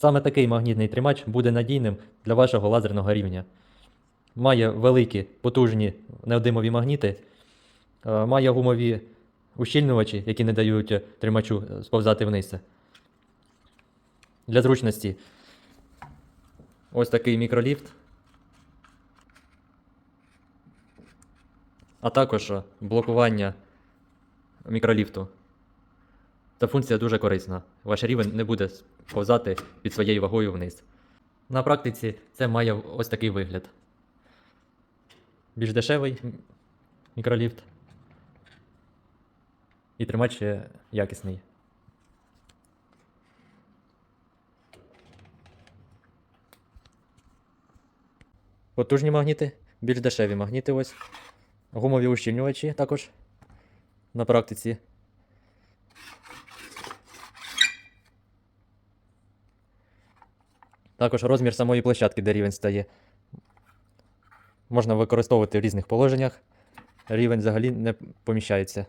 Саме такий магнітний тримач буде надійним для вашого лазерного рівня. Має великі потужні неодимові магніти, е, має гумові ущільнювачі, які не дають тримачу е, сповзати вниз. Для зручності ось такий мікроліфт. А також е, блокування мікроліфту. Ця функція дуже корисна. Ваш рівень не буде сповзати під своєю вагою вниз. На практиці це має ось такий вигляд. Більш дешевий мікроліфт. І тримач якісний. Потужні магніти, більш дешеві магніти ось. Гумові ущільнювачі також на практиці. Також розмір самої площадки, де рівень стає. Можна використовувати в різних положеннях. Рівень взагалі не поміщається.